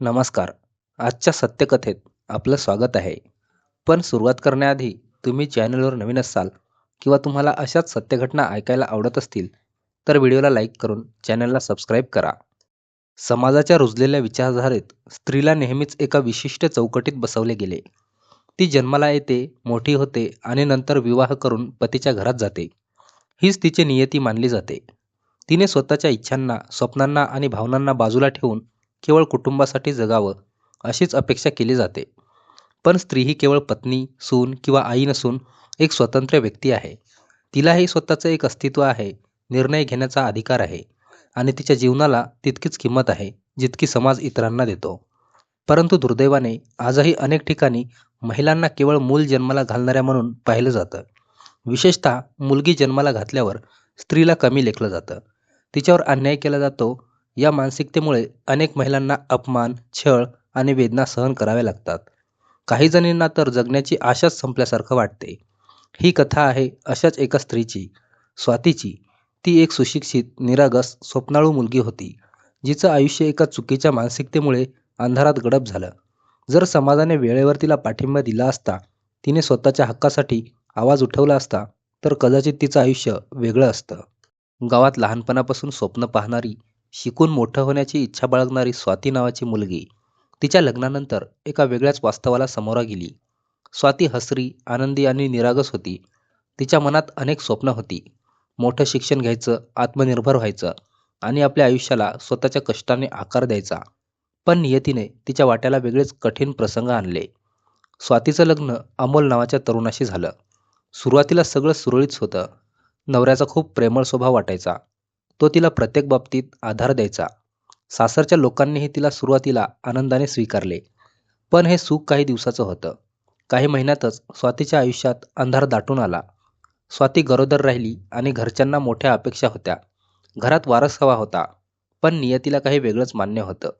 नमस्कार. आजच्या सत्यकथेत आपलं स्वागत आहे. पण सुरुवात करण्याआधी तुम्ही चॅनलवर नवीन असाल किंवा तुम्हाला अशाच सत्यघटना ऐकायला आवडत असतील तर व्हिडिओला लाईक करून चॅनलला सबस्क्राईब करा. समाजाच्या रुजलेल्या विचारधारेत स्त्रीला नेहमीच एका विशिष्ट चौकटीत बसवले गेले. ती जन्माला येते मोठी होते आणि नंतर विवाह करून पतीच्या घरात जाते. हीच तिची नियती मानली जाते. तिने स्वतःच्या इच्छांना स्वप्नांना आणि भावनांना बाजूला ठेवून केवळ कुटुंबासाठी जगावं अशीच अपेक्षा केली जाते. पण स्त्री ही केवळ पत्नी सून किंवा आई नसून एक स्वतंत्र व्यक्ती आहे. तिलाही स्वतःचं एक अस्तित्व आहे निर्णय घेण्याचा अधिकार आहे आणि तिच्या जीवनाला तितकीच किंमत आहे जितकी समाज इतरांना देतो. परंतु दुर्दैवाने आजही अनेक ठिकाणी महिलांना केवळ मूल जन्माला घालणाऱ्या म्हणून पाहिलं जातं. विशेषतः मुलगी जन्माला घातल्यावर स्त्रीला कमी लेखलं जातं. तिच्यावर अन्याय केला जातो या मानसिकतेमुळे अनेक महिलांना अपमान छळ आणि वेदना सहन कराव्या लागतात. काही जणींना तर जगण्याची आशाच संपल्यासारखं वाटते. ही कथा आहे अशाच एका स्त्रीची स्वातीची. ती एक सुशिक्षित निरागस स्वप्नाळू मुलगी होती जिचं आयुष्य एका चुकीच्या मानसिकतेमुळे अंधारात गडप झालं. जर समाजाने वेळेवर तिला पाठिंबा दिला असता तिने स्वतःच्या हक्कासाठी आवाज उठवला असता तर कदाचित तिचं आयुष्य वेगळं असतं. गावात लहानपणापासून स्वप्न पाहणारी शिकून मोठं होण्याची इच्छा बाळगणारी स्वाती नावाची मुलगी तिच्या लग्नानंतर एका वेगळ्याच वास्तवाला समोरा गेली. स्वाती हसरी आनंदी आणि निरागस होती. तिच्या मनात अनेक स्वप्न होती. मोठं शिक्षण घ्यायचं आत्मनिर्भर व्हायचं आणि आपल्या आयुष्याला स्वतःच्या कष्टाने आकार द्यायचा. पण नियतीने तिच्या वाट्याला वेगळेच कठीण प्रसंग आणले. स्वातीचं लग्न अमोल नावाच्या तरुणाशी झालं. सुरुवातीला सगळं सुरळीत होतं. नवऱ्याचा खूप प्रेमळ स्वभाव वाटायचा. तो तिला प्रत्येक बाबतीत आधार द्यायचा. सासरच्या लोकांनीही तिला सुरुवातीला आनंदाने स्वीकारले. पण हे सुख काही दिवसाचं होतं. काही महिन्यातच स्वातीच्या आयुष्यात अंधार दाटून आला. स्वाती गरोदर राहिली आणि घरच्यांना मोठ्या अपेक्षा होत्या. घरात वारस हवा होता पण नियतीला काही वेगळंच मान्य होतं.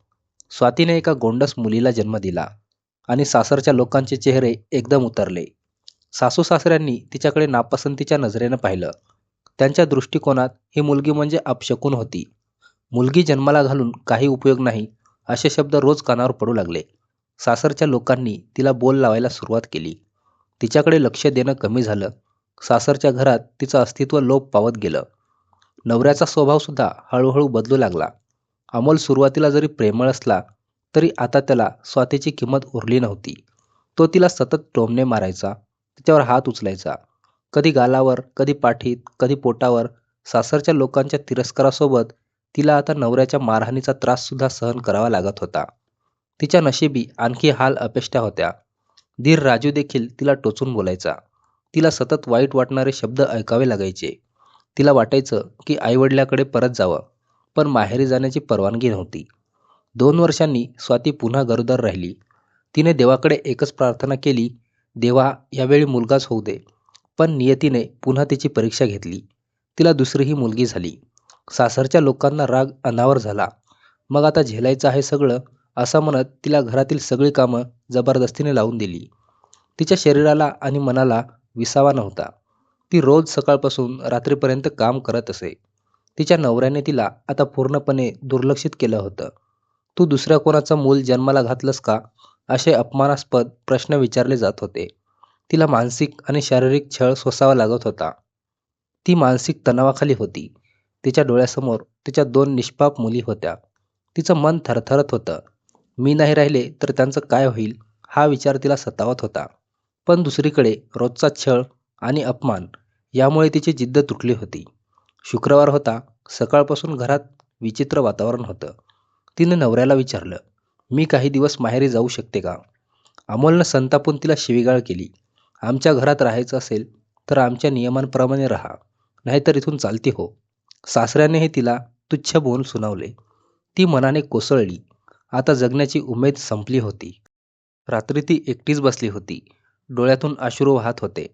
स्वातीने एका गोंडस मुलीला जन्म दिला आणि सासरच्या लोकांचे चेहरे एकदम उतरले. सासू सासऱ्यांनी तिच्याकडे नापसंतीच्या नजरेनं पाहिलं. त्यांच्या दृष्टिकोनात ही मुलगी म्हणजे अपशकून होती. मुलगी जन्माला घालून काही उपयोग नाही असे शब्द रोज कानावर पडू लागले. सासरच्या लोकांनी तिला बोल लावायला सुरुवात केली. तिच्याकडे लक्ष देणं कमी झालं. सासरच्या घरात तिचं अस्तित्व लोप पावत गेलं. नवऱ्याचा स्वभावसुद्धा हळूहळू बदलू लागला. अमोल सुरुवातीला जरी प्रेमळ असला तरी आता त्याला स्वातीची किंमत उरली नव्हती. तो तिला सतत टोमणे मारायचा तिच्यावर हात उचलायचा. कधी गालावर कधी पाठीत कधी पोटावर सासरच्या लोकांच्या तिरस्कारासोबत तिला आता नवऱ्याच्या मारहाणीचा त्राससुद्धा सहन करावा लागत होता. तिच्या नशिबी आणखी हाल अपेष्टा होत्या. धीर राजू देखील तिला टोचून बोलायचा. तिला सतत वाईट वाटणारे शब्द ऐकावे लागायचे. तिला वाटायचं की आईवडिलाकडे परत जावं पण माहेरी जाण्याची परवानगी नव्हती. दोन वर्षांनी स्वाती पुन्हा गरोदर राहिली. तिने देवाकडे एकच प्रार्थना केली देवा यावेळी मुलगाच होऊ दे. पण नियतीने पुन्हा तिची परीक्षा घेतली. तिला दुसरीही मुलगी झाली. सासरच्या लोकांना राग अनावर झाला. मग आता झेलायचं आहे सगळं असं म्हणत तिला घरातील सगळी कामं जबरदस्तीने लावून दिली. तिच्या शरीराला आणि मनाला विसावा नव्हता. ती रोज सकाळपासून रात्रीपर्यंत काम करत असे. तिच्या नवऱ्याने तिला आता पूर्णपणे दुर्लक्षित केलं होतं. तू दुसऱ्या कोणाचं मूल जन्माला घातलंस का? असे अपमानास्पद प्रश्न विचारले जात होते. तिला मानसिक आणि शारीरिक छळ सोसावा लागत होता. ती मानसिक तणावाखाली होती. तिच्या डोळ्यासमोर तिच्या दोन निष्पाप मुली होत्या. तिचं मन थरथरत होतं. मी नाही राहिले तर त्यांचं काय होईल हा विचार तिला सतावत होता. पण दुसरीकडे रोजचा छळ आणि अपमान यामुळे तिची जिद्द तुटली होती. शुक्रवार होता. सकाळपासून घरात विचित्र वातावरण होतं. तिने नवऱ्याला विचारलं मी काही दिवस माहेरी जाऊ शकते का? अमोलनं संतापून तिला शिवीगाळ केली. आमच्या घरात राहायचं असेल तर आमच्या नियमांप्रमाणे राहा. नाहीतर इथून चालती हो. सासऱ्यानेही तिला तुच्छ बोल सुनावले. ती मनाने कोसळली. आता जगण्याची उमेद संपली होती. रात्री ती एकटीच बसली होती. डोळ्यातून अश्रू वाहत होते.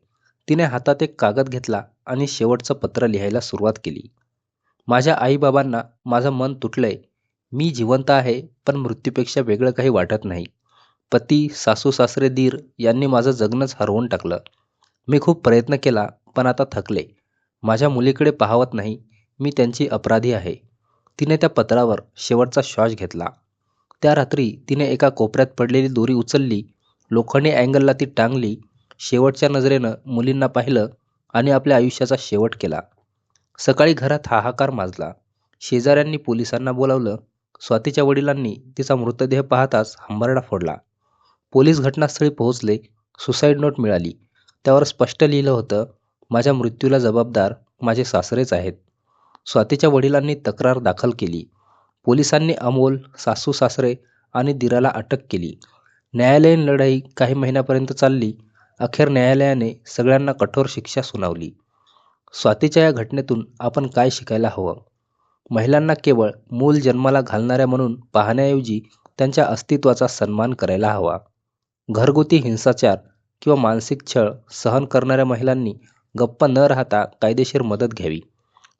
तिने हातात एक कागद घेतला आणि शेवटचं पत्र लिहायला सुरुवात केली. माझ्या आईबाबांना माझं मन तुटलंय. मी जिवंत आहे पण मृत्यूपेक्षा वेगळं काही वाटत नाही. पती सासू सासरे दीर यांनी माझं जगणंच हरवून टाकलं. मी खूप प्रयत्न केला पण आता थकले. माझ्या मुलीकडे पाहवत नाही. मी त्यांची अपराधी आहे. तिने त्या पत्रावर शेवटचा श्वास घेतला. त्या रात्री तिने एका कोपऱ्यात पडलेली दोरी उचलली लोखंडी अँगलला ती टांगली शेवटच्या नजरेनं मुलींना पाहिलं आणि आपल्या आयुष्याचा शेवट केला. सकाळी घरात हाहाकार माजला. शेजाऱ्यांनी पोलिसांना बोलावलं. स्वातीच्या वडिलांनी तिचा मृतदेह पाहताच हंबरडा फोडला. पोलीस घटनास्थळी पोहोचले सुसाईड नोट मिळाली. त्यावर स्पष्ट लिहिलं होतं माझ्या मृत्यूला जबाबदार माझे सासरेच आहेत. स्वातीच्या वडिलांनी तक्रार दाखल केली. पोलिसांनी अमोल सासू सासरे आणि दिराला अटक केली. न्यायालयीन लढाई काही महिन्यापर्यंत चालली. अखेर न्यायालयाने सगळ्यांना कठोर शिक्षा सुनावली. स्वातीच्या या घटनेतून आपण काय शिकायला हवं? महिलांना केवळ मूल जन्माला घालणाऱ्या म्हणून पाहण्याऐवजी त्यांच्या अस्तित्वाचा सन्मान करायला हवा. घरगुती हिंसाचार किंवा मानसिक छळ सहन करणाऱ्या महिलांनी गप्प न राहता कायदेशीर मदत घ्यावी.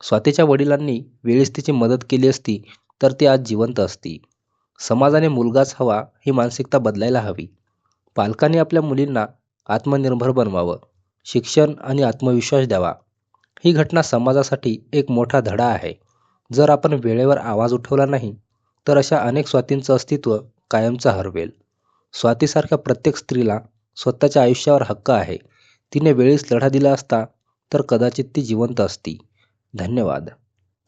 स्वातीच्या वडिलांनी वेळीच तिची मदत केली असती तर ती आज जिवंत असती. समाजाने मुलगाच हवा ही मानसिकता बदलायला हवी. पालकांनी आपल्या मुलींना आत्मनिर्भर बनवावं. शिक्षण आणि आत्मविश्वास द्यावा. ही घटना समाजासाठी एक मोठा धडा आहे. जर आपण वेळेवर आवाज उठवला नाही तर अशा अनेक स्वातींचं अस्तित्व कायमचं हरवेल. स्वातीसारख्या प्रत्येक स्त्रीला स्वतःच्या आयुष्यावर हक्क आहे. तिने वेळीच लढा दिला असता तर कदाचित ती जिवंत असती. धन्यवाद.